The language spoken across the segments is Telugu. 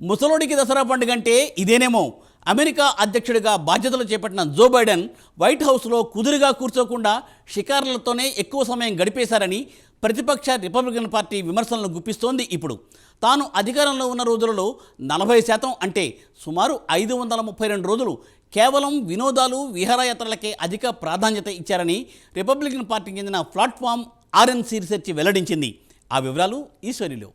ముసలోడికి దసరా పండుగ అంటే ఇదేనేమో. అమెరికా అధ్యక్షుడిగా బాధ్యతలు చేపట్టిన జో బైడెన్ వైట్ హౌస్లో కుదురుగా కూర్చోకుండా షికారులతోనే ఎక్కువ సమయం గడిపేశారని ప్రతిపక్ష రిపబ్లికన్ పార్టీ విమర్శలను గుప్పిస్తోంది ఇప్పుడు. తాను అధికారంలో ఉన్న రోజులలో నలభై శాతం అంటే సుమారు ఐదు వందల ముప్పై రెండు రోజులు కేవలం వినోదాలు విహారయాత్రలకే అధిక ప్రాధాన్యత ఇచ్చారని రిపబ్లికన్ పార్టీకి చెందిన ప్లాట్ఫామ్ ఆర్ఎన్సీ రీసెర్చ్ వెల్లడించింది. ఆ వివరాలు ఈశ్వరిలో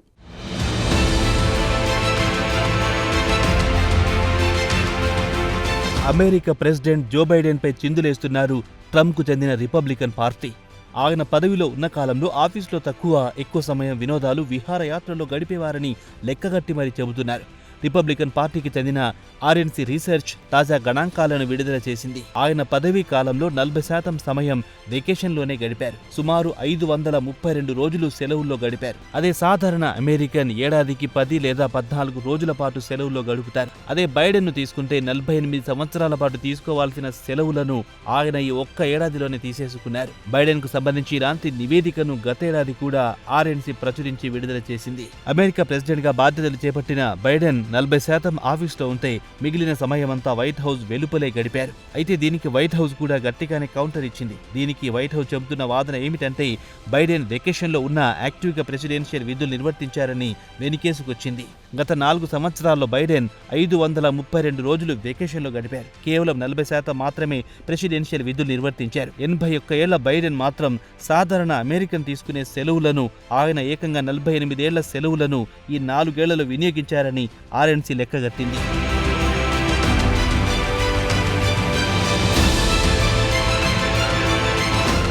అమెరికా ప్రెసిడెంట్ జో బైడెన్పై చిందులేస్తున్నారు ట్రంప్కు చెందిన రిపబ్లికన్ పార్టీ. ఆయన పదవిలో ఉన్న కాలంలో ఆఫీసులో తక్కువ ఎక్కువ సమయం వినోదాలు విహారయాత్రలో గడిపేవారని లెక్కగట్టి మరీ చెబుతున్నారు. రిపబ్లికన్ పార్టీకి చెందిన ఆర్ఎన్సీ రీసెర్చ్ తాజా గణాంకాలను విడుదల చేసింది. ఆయన పదవీ కాలంలో నలభై శాతం సమయం వెకేషన్లోనే గడిపారు. సుమారు ఐదు వందల ముప్పై రెండు రోజులు సెలవుల్లో గడిపారు. అదే సాధారణ అమెరికన్ ఏడాదికి పది లేదా పద్నాలుగు రోజుల పాటు సెలవుల్లో గడుపుతారు. అదే బైడెన్ను తీసుకుంటే నలభై ఎనిమిది సంవత్సరాల పాటు తీసుకోవాల్సిన సెలవులను ఆయన ఈ ఒక్క ఏడాదిలోనే తీసేసుకున్నారు. బైడెన్కు సంబంధించి ఇలాంటి నివేదికను గతేడాది కూడా ఆర్ఎన్సీ ప్రచురించి విడుదల చేసింది. అమెరికా ప్రెసిడెంట్గా బాధ్యతలు చేపట్టిన బైడెన్ నలభై శాతం ఆఫీస్లో ఉంటే మిగిలిన సమయమంతా వైట్ హౌస్ వెలుపలే గడిపారు. అయితే దీనికి వైట్ హౌస్ కూడా గట్టిగానే కౌంటర్ ఇచ్చింది. దీనికి వైట్ హౌస్ చెబుతున్న వాదన ఏమిటంటే బైడెన్ వెకేషన్లో ఉన్న యాక్టివ్గా ప్రెసిడెన్షియల్ విధులు నిర్వర్తించారని వెనికేసుకొచ్చింది. గత నాలుగు సంవత్సరాల్లో బైడెన్ ఐదు వందల ముప్పై రెండు రోజులు వెకేషన్లో గడిపారు. కేవలం నలభై శాతం మాత్రమే ప్రెసిడెన్షియల్ విధులు నిర్వర్తించారు. ఎనభై ఒక్క ఏళ్ళ బైడెన్ మాత్రం సాధారణ అమెరికన్ తీసుకునే సెలవులను ఆయన ఏకంగా నలభై ఎనిమిదేళ్ళ సెలవులను ఈ నాలుగేళ్ళలో వినియోగించారని ఆర్ఎన్సీ లెక్కగట్టింది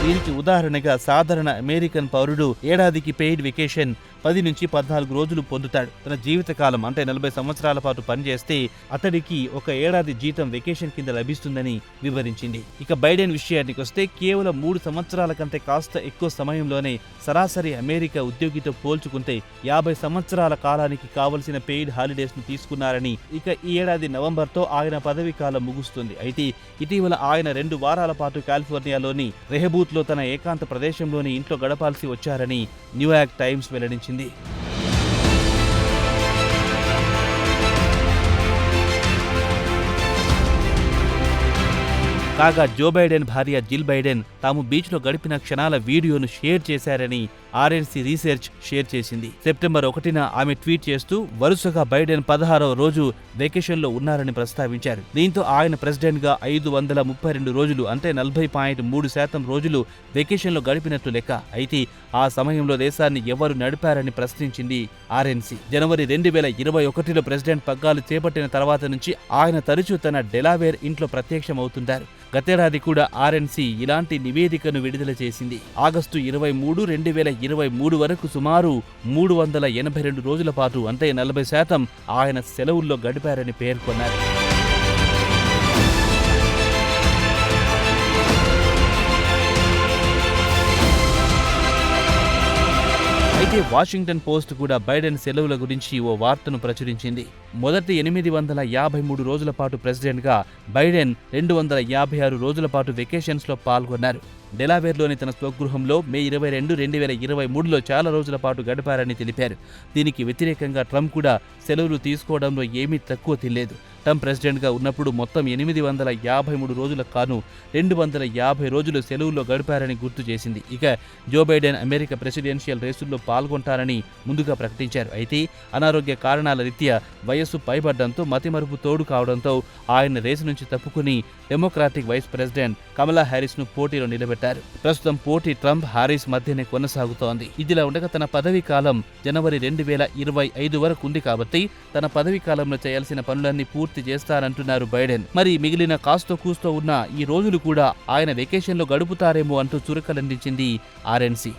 దీనికి ఉదాహరణగా సాధారణ అమెరికన్ పౌరుడు ఏడాదికి పెయిడ్ వెకేషన్ పది నుంచి పద్నాలుగు రోజులు పొందుతాడు. తన జీవితకాలం అంటే నలభై సంవత్సరాల పాటు పనిచేస్తే అతడికి ఒక ఏడాది జీతం వెకేషన్ కింద లభిస్తుందని వివరించింది. ఇక బైడెన్ విషయానికి వస్తే కేవలం మూడు సంవత్సరాల కంటే కాస్త ఎక్కువ సమయంలోనే సరాసరి అమెరికా ఉద్యోగితో పోల్చుకుంటే యాభై సంవత్సరాల కాలానికి కావలసిన పెయిడ్ హాలిడేస్ను తీసుకున్నారని ఇక ఈ ఏడాది నవంబర్తో ఆయన పదవీ కాలం ముగుస్తుంది. అయితే ఇటీవల ఆయన రెండు వారాల పాటు కాలిఫోర్నియాలోని రెహబూత్లో తన ఏకాంత ప్రదేశంలోని ఇంట్లో గడపాల్సి వచ్చారని న్యూయార్క్ టైమ్స్ వెల్లడించింది. కాగా జో బైడెన్ భార్య జిల్ బైడెన్ తాము బీచ్లో గడిపిన క్షణాల వీడియోను షేర్ చేశారని ఆర్ఎన్సీ రీసెర్చ్ షేర్ చేసింది. సెప్టెంబర్ ఒకటిన ఆమె ట్వీట్ చేస్తూ వరుసగా బైడెన్ పదహారవ రోజు వెకేషన్లో ఉన్నారని ప్రస్తావించారు. దీంతో ఆయన ప్రెసిడెంట్గా ఐదు వందల ముప్పై రెండు రోజులు అంటే నలభై పాయింట్ మూడు శాతం రోజులు వెకేషన్లో గడిపినట్లు లెక్క. అయితే ఆ సమయంలో దేశాన్ని ఎవరు నడిపారని ప్రశ్నించింది ఆర్ఎన్సీ. జనవరి రెండు వేల ఇరవై ఒకటిలో ప్రెసిడెంట్ పగ్గాలు చేపట్టిన తర్వాత నుంచి ఆయన తరచూ తన డెలావేర్ ఇంట్లో ప్రత్యక్షమవుతుంటారు. గతేడాది కూడా ఆర్ఎన్సీ ఇలాంటి నివేదికను విడుదల చేసింది. ఆగస్టు ఇరవై మూడు రెండు వేల ఇరవై మూడు వరకు సుమారు మూడు వందల ఎనభై రెండు రోజుల పాటు అంటే నలభై శాతం ఆయన సెలవుల్లో గడిపారని పేర్కొన్నారు. అయితే వాషింగ్టన్ పోస్ట్ కూడా బైడెన్ సెలవుల గురించి ఓ వార్తను ప్రచురించింది. మొదటి ఎనిమిది వందల యాభై మూడు రోజుల పాటు ప్రెసిడెంట్గా బైడెన్ రెండు వందల యాభై ఆరు రోజుల పాటు వెకేషన్స్లో పాల్గొన్నారు. డెలావేర్లోని తన స్వగృహంలో మే ఇరవై రెండు రెండు వేల ఇరవై మూడులో చాలా రోజుల పాటు గడిపారని తెలిపారు. దీనికి వ్యతిరేకంగా ట్రంప్ కూడా సెలవులు తీసుకోవడంలో ఏమీ తక్కువ తెలియదు ట్రంప్ ప్రెసిడెంట్గా ఉన్నప్పుడు మొత్తం ఎనిమిది వందల యాభై మూడు రోజుల కాను రెండు వందల యాభై రోజులు సెలవుల్లో గడిపారని గుర్తు చేసింది. ఇక జో బైడెన్ అమెరికా ప్రెసిడెన్షియల్ రేసుల్లో పాల్గొంటారని ముందుగా ప్రకటించారు. అయితే అనారోగ్య కారణాల రీత్యా వయస్సు పైబడ్డంతో మతిమరుపు తోడు కావడంతో ఆయన రేసు నుంచి తప్పుకుని డెమోక్రాటిక్ వైస్ ప్రెసిడెంట్ కమలా హ్యారిస్ను పోటీలో నిలబెట్టారు. ప్రస్తుతం పోటీ ట్రంప్ హారీస్ మధ్యనే కొనసాగుతోంది. ఇదిలా ఉండగా తన పదవీ కాలం జనవరి రెండు వేల ఇరవై ఐదు వరకు ఉంది కాబట్టి తన పదవీ కాలంలో చేయాల్సిన పనులన్నీ పూర్తి చేస్తారంటున్నారు బైడెన్. మరి మిగిలిన కాస్తో కూస్తో ఉన్న ఈ రోజులు కూడా ఆయన వెకేషన్లో గడుపుతారేమో అంటూ చురకలందించింది ఆర్ఎన్సీ.